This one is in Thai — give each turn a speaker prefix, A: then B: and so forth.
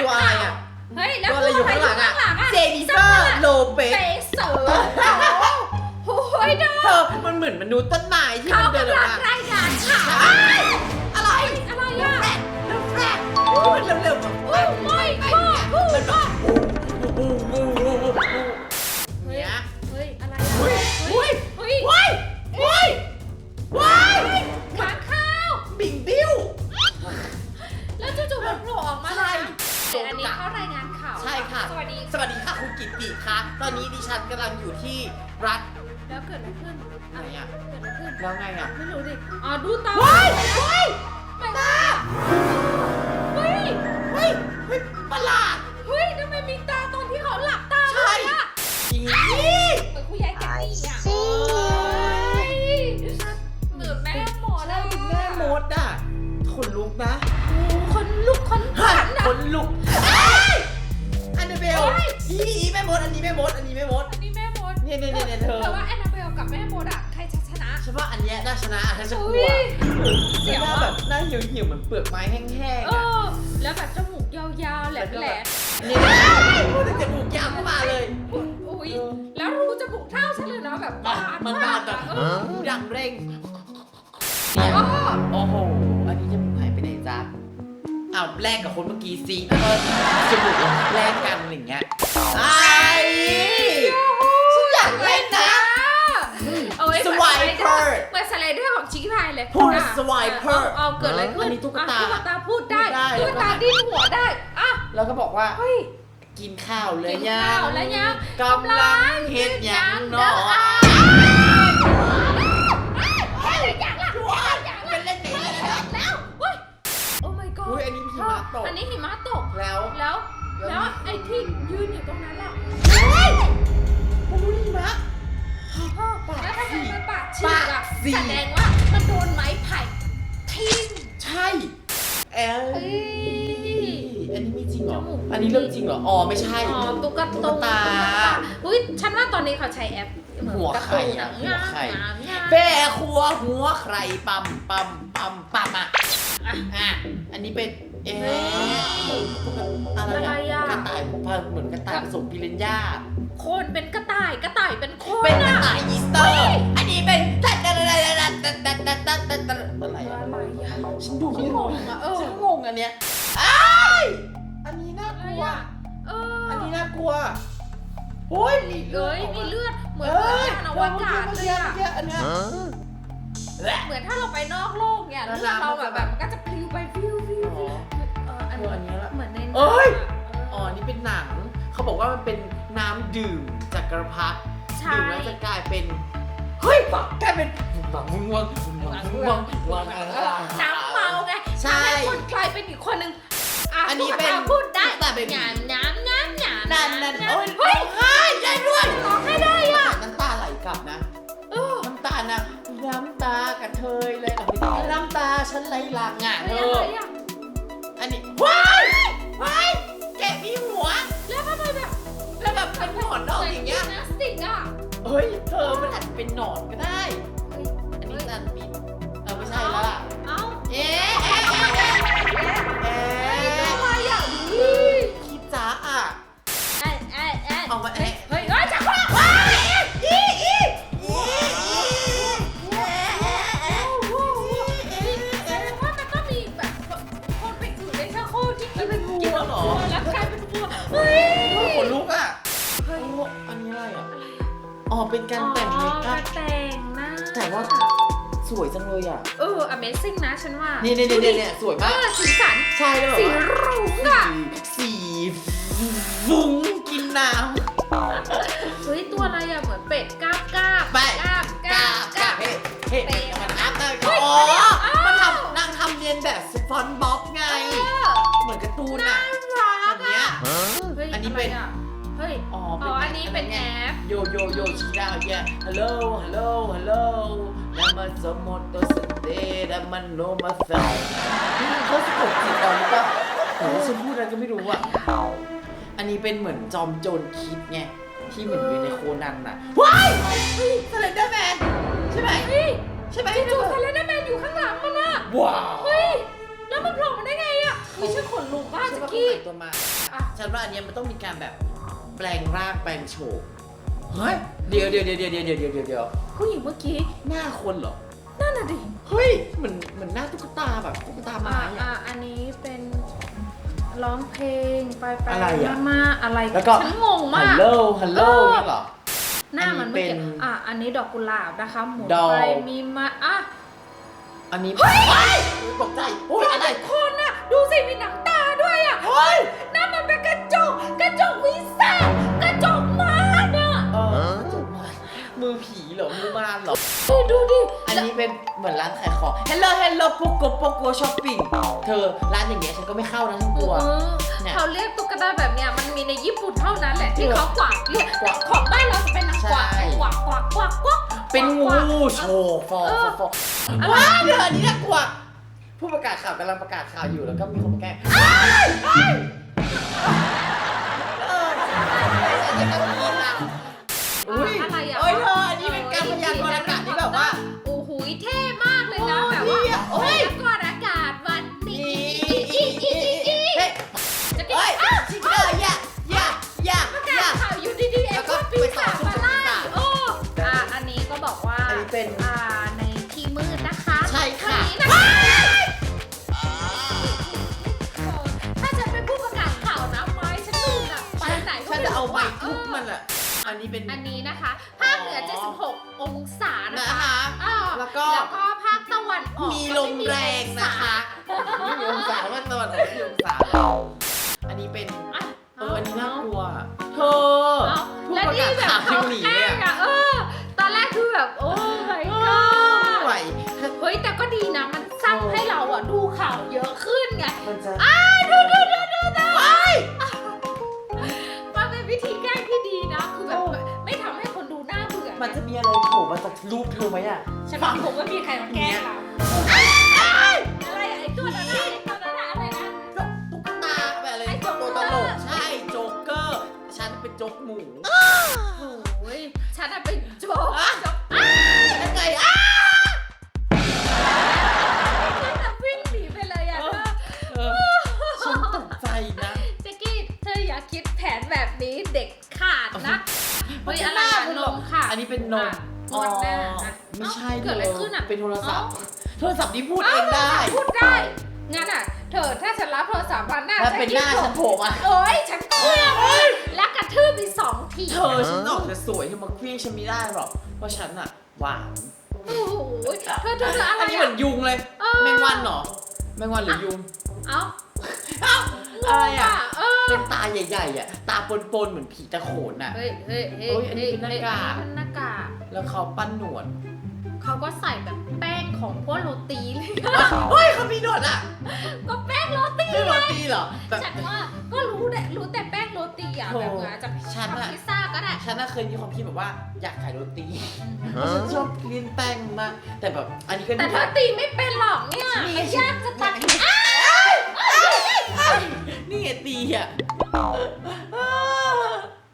A: ตัวอะไร
B: ข่าว
A: อะ
B: เฮ้ย แล้ว
A: ตัวอะไรอยู่ข้างหลังอะ เจนิเฟอร์โลเป
B: เป
A: ส
B: เซอร์โอ้ยเด้อ
A: เธอมันเหมือนมนุษย์ต้นไม้ที่
B: เขา
A: มันเดินออก
B: กำลัง
A: มารา
B: ยงานข่าว
A: ใช่อะไร
B: อะไร
A: เร็ว
B: อะ
A: แฟลกเร็วแฟลกมันเร็วๆแบบ
B: โอ้ย กิต
A: ติค่ะตอนนี้ดิฉันกำลังอยู่ที่รัฐ
B: แล้วเกิดอะไรขึ้น
A: ไหนอะ
B: เกิดอะไรขึ้น
A: แล้วไงอะ
B: ไม่รู้ดิ อ๋อ ดูตา
A: ว้ายว้าย
B: ไม่
A: ตา
B: เฮ้ย
A: เฮ้ย เฮ้ย ประหลาด
B: เฮ้ยทำไมมีตาตอนที่เขาหลับตา
A: ใช่
B: เลยอะ
A: อี
B: เหมือนคุณยายแกนี่อะเฮ้ยเหมือนแม่หมอเลย
A: แม่มดอะขนลุกนะ
B: คนลุกคนขันอะ
A: ขนลุกเอ้ยอันเดเบล
B: เฮ้ย
A: อีอีแม่มดอันนี้แม่มดอันนี้แม่มด
B: อันนี้แม่มด
A: เนี่ยเนี่ยเนี่ยเนี่ยเธอ
B: เธอว่าแอนนาเบลกับแม่มดอะใครจะชนะ
A: ใช่ป่ะอันเนี้ยน่าชนะฉันจะกลั
B: อุ้
A: วย
B: เสียว
A: หน้า
B: อะ
A: แบบหน้าเหี่ยวเหี่ยวๆเหมือนเปลือกไม้แห้งๆ
B: เอ
A: อะ
B: อ แล้วแบบจมูกยาวๆแหลม
A: เนี่ยพูดถึงจมูกยาวเข้ามาเลย
B: ๆอุ้ยแล้วรูจมูกเท่าฉันเลยนะแบบ
A: มันมันบานแบบ
B: เออ
A: ดังเร่ง
B: อ๋อ
A: โอ้โห อันนี้จมู อ้าวแลกกับคนเมื่อกี้สิเออจมูกแลกกันอะไรอย่างเงี้ยไอ้ฉันอยากเล่นนะ
B: เอาไว้
A: สวายเพอร์
B: เหมือนสไลเดอร์ของชิคกี้พายเลย
A: พูด
B: อะ
A: สวายเพอร์
B: เอาเกิดอะไรขึ้น
A: อันนี้ตุ๊กตา
B: อะตุ๊กตาพูดได้
A: พูดได้
B: ตุ๊กตาดิ้นหัวได้อะ
A: แล้วก็บอกว่า
B: เฮ้ย
A: กินข้าวเลย
B: กิน
A: ยั
B: ข้างวแล้วยัง
A: กำลังเฮ็ดหยังเนาะ
B: เฮ้ยอยากละอย
A: ไอ้
B: ที่ยืนอยู่ตรงนั้นล่ะ
A: มันรู้หิมะ
B: แล้วทำไมมันปากฉีกอะ
A: ปากฉีก
B: แสดงว่ามันโดนไม้ไผ่ทิ่ม
A: ใช่เอ้
B: เอ้
A: ย
B: ย
A: อันนี้ไม่จริงเหรอ
B: จมูก
A: อันนี้เรื่องจริงเหรอ อ๋อไม่ใช่
B: อ๋อตุ๊กตา
A: ตุ๊กตา
B: อุ้ยฉันว่าตอนนี้เขาใช้แอปเมือน
A: หัวไข่อะ
B: การ์ตูน
A: หัวไข่
B: งามงาม
A: แม่ครัวหัวใครปั๊มปั๊มปั๊มปั๊มอะอะอะอันนี้เป็น เอ๊ะอะไร
B: อะไร
A: อะ
B: อะ
A: กระต่ายเหมือนกระต่ายผสมพิเรนย่า
B: โคนเป็นกระต่ายกระต่ายเป็นโคน
A: เป็นกระ
B: อะ
A: ต่ายอีสเตอร์ อันนี้เป็นตัดตัดตัดตัดตัดตัดตัดตัดตัดตัดอะไรอะ
B: อะไรอะ
A: ฉันดูไม่
B: ฉัน
A: รู้
B: งงอะเออ
A: ฉันงงอันเนี้ยอ้ายอันนี้น่า
B: อะ
A: ก
B: ไร
A: ลัว
B: อะเออ
A: อันนี้น่ากลัวโอ้ยมี
B: เอ้ย
A: ออก
B: มี
A: มา
B: เลือดเหมือน
A: เอ้ย
B: ยานอวกาศเลยอะ
A: เมื่อกี้อันเนี้ยแหละ
B: เหมือนถ้าเราไปนอกโลกเนี่ย
A: แล้ว
B: เลือดเรา
A: น้ำมัน
B: แบบ
A: จะ
B: แบบมันก็จะปลิวไปฟิวฟิว
A: อ๋อ
B: เอออัน
A: เอออันนี้ละ
B: เหมือนในหนัง
A: เอ้ยะอ๋อ นี่เป็นหนัง เขาบอกว่ามันเป็นน้ำดื่มจากกระพัก
B: ใช่
A: ดื่มแล้วจะกลายเป็น เฮ้ยฝักกลายเป็นฝังมึงวังมึงวังมึงวังวัง
B: น้ำเมาไง
A: ใช่
B: ทำให้คนกลายเป็นอีกคนหนึ่งะ
A: อันนี้เป็น
B: ตุ๊กตาพูดได้
A: ตุ๊กตาเป็น
B: หยามน้ำน้ำหยาม
A: นั่นนั่นำโอ้ย
B: เฮ้ย
A: ร้องไห้ได้ด้วย
B: ร้องให้ได้อะ
A: น้ำตาไหลกลับนะ
B: เออ
A: น้ำตานะน้ำตากระเทยเลยเอาไปดิน้ำตาฉันไหลหลังอะเธ
B: เฮ้ย
A: อ
B: อะไรอะ
A: แล้วแบบเป็นหนอนออกอย่างเงี้ย
B: หมืนยิมนาสติกอะ
A: เฮ้ยเธอมันอาจจะเป็นหนอนก็ได้
B: เฮ้ย
A: อันนี้สันปิดเออไม่ใช่แล้วล่ะ
B: เอ้า
A: เอ๊ะ กา
B: รแต่งเม
A: ค
B: อ๋
A: อั
B: อ
A: พ
B: แต่งหน้า
A: แต่ว่าสวยจังเลยอะ
B: เออ amazing นะฉันว่า
A: นี่นี่นี่นี่สวย
B: เอ
A: มาก
B: อสีสัน
A: ใช่เลย
B: สี
A: แบบว่า
B: รุ้งอะ
A: สีฟุ้งกินน้
B: เฮ้ย ตัวอะไรอะ เหมือนเป็ดกราบกราบำ
A: ไป
B: กราบก
A: ก
B: รา
A: ล้า
B: บ
A: ก
B: ก
A: ล้า
B: ราบ
A: เฮ้เฮ้
B: เฮ้
A: มันอัพได้
B: เฮ้ย
A: อ๋ เป็นแอป โยโยโยชิดาวเย่ฮัลโหลฮัลโหลฮัลโหลนามาสมมติสเตดามันโนมาเฟลเขาสะกดจิตเราหรือเปล่าหรือว่าฉันพูดอะไรก็ไม่รู้อะอันนี้เป็นเหมือนจอมโจรคิดไงที่เหมือนอยู่ในโคนันน่ะว้ายเฮ้ยสไลเดอร์แมนใช่ไหม
B: เฮ้ย
A: ใช่ไหม
B: จู่ๆทะเลน้ำแมนอยู่ข้างหลังมันอะ
A: ว้าว
B: เฮ้ยแล้วมันโผล่มาได้ไงอะ
A: เขา
B: กี้
A: แต่งตัวมา
B: อะ
A: ฉันว่าอันเนี้ยมันต้องมีการแบบ แปลงร่างแปลงโฉมเฮ้ยเดี๋ยวเดี๋ยวเดี๋ยวเดี๋ยวเดี๋ยวเดี๋ยวเดี๋ยวเดี๋ยว
B: ผู้หญิงเมื่อกี้
A: หน้าคนเหรอ
B: นั่นน่ะดิ
A: เฮ้ยเหมือนเหมือนหน้าตุ๊กตาแบบตุ๊กตาไม้
B: อ่า
A: อะ
B: อ่าอันนี้เป็นร้องเพลงไปไป
A: อะไรอะ
B: มามา อะไร
A: แล้วก็
B: ฉันงง
A: ฮั
B: มา
A: ล
B: ก
A: โหลฮัลโหล
B: เออ
A: นี่เหรอ
B: หน้ามัน
A: อันนี้
B: เมื่อกี้
A: เป็น
B: อะอันนี้ดอกกุหลาบนะคะหมุน
A: ดอก
B: ไปมีมาอะ
A: อันนี้เฮ้ยตกใจโอ้ยอะไร
B: คนน่ะดูสิมีหนังตาด้วยอะ
A: เฮ้ย อมารเหรอ
B: ดูดูดิ
A: อันนี้เป็นเหมือนร้านขายของ Hello Hello โปโกโปโกช้อปปิ้ง เธอร้านอย่างเงี้ยฉันก็ไม่เข้านะฉันกลัว
B: เออ
A: เนี่ย
B: เขาเรียกตุ๊กตาแบบเนี้ยมันมีในญี่ปุ่นเท่านั้นแหละที่
A: เออ
B: เขากวาดเรียก
A: กวาด
B: ของบ้านเราจะเป็นนางกวาด
A: ใช่
B: กวาดกวาดกวาดกวาด
A: เป็นงู
B: กวาด
A: โชว์ฟอ
B: เอ
A: ฟ
B: อ
A: อฟอว้ายเดี๋ยวอันนี้น่ากลัว ผู้ประกาศข่าวกำลังประกาศข่าวอยู่แล้วก็มีคนมาแกล้งเอออันนี้ก็มีนะอุ้ เป็น อ่า
B: ในที่มืดนะคะ
A: ใช่ค่ะ
B: อันนี้นะคะถ้าฉันเป็นผู้ประกาศข่าวนะไม้ฉันดูน่ะไปไหนก็
A: ฉัน
B: ไม่
A: จะเอา
B: รู้
A: ไม้
B: อะ
A: ทุบมันอะอันนี้เป็น
B: อันนี้นะคะ ภาคเหนือ 76 องศานะ
A: นะคะ คะ
B: อ่า
A: แล้วก็
B: แล้วก็ภาคตะวันออก
A: มีลมแรงนะคะไม่มีองศาว่าตะวันออกไม่มีองศาอันนี้เป็น รูปเธอไหมอะ
B: ฉันว่าผมว่ามีใครมาแกล้งเราอะไรอะไอ้ตัวนั้นอะไอ้ตัวนั้นอะอะไรนะ
A: ตุ๊กตาแบบอะไร
B: ไอ้โจ๊กเกอร์
A: ตัวตลกใช่โจ๊กเกอร์ ฉันเป็นโจ๊กหมู
B: โอ้ยฉันอะเป็นโจ๊ก
A: อะ
B: โจ๊ก
A: ยังไงอะ
B: ฉันอะวิ่งหนีไปเลยอะ
A: เออฉันตกใจนะ
B: เจ๊กี้เธออย่าคิดแผนแบบนี้เด็กขาดนะเฮ้ยอะไรอะนมค่ะ
A: อันนี้เป็นนม
B: หมดหน้าอะ
A: ไม่ใช่
B: เกิดอะไรขึ้นอะ
A: เป็นโทรศัพท์
B: เอ้า
A: โทรศัพท์นี้พูดเองได้
B: พูดได้งั้นอะ เธอถ้าฉันรับโทรศัพท์วันหน้า
A: แล้วเป็นหน้าฉันโผล่มา
B: เอ้ยฉันเครื่องเลยแล้วกระทืบอีกสองที
A: เธอฉันออกจะสวยเธอมาเคลี้ยงฉันไม่ได้หรอกเพราะฉันอะหวาน
B: โอ้โหเธอเธอเธออะไร
A: อันนี้เหมือนยุงเลย
B: เออ
A: แมงวันเหรอแมงวันหรือยุง
B: เอ้า
A: เอ้าอะไรอะ
B: เออ
A: เป็นตา ใหญ่ๆอะตาปนๆเหมือนผีตะโขนอะ
B: เฮ้ยเฮ้ยเฮ้ย
A: โอ้ยอันนี้เป็นหน้ากาก
B: เฮ้ยอันนี้เป็นหน้ากาก
A: แล้วเขาปั้นหนวด
B: เขาก็ใส่แบบแป้งของพวกโรตีเลย
A: เฮ้ยเขามีหนวดอะ
B: ก็แป้งโรตี
A: คือโรตีเหรอแบบ
B: ฉันว่าก็รู้แต่รู้แต่แป้งโรตีอะ
A: โอ้
B: แบบว่าจะ
A: ฉันอะ
B: ทำพิซซ่าก็ได้
A: ฉันน่ะเคยมีความคิดแบบว่าอยากขายโรตีเพราะฉันชอบกินแป้งมากแต่แบบอันนี้ก็
B: แต่
A: ดู
B: เธอตีไม่เป็นหรอกเนี่ย
A: นี่
B: มันยากจะตัด
A: นี่ไงตีอะ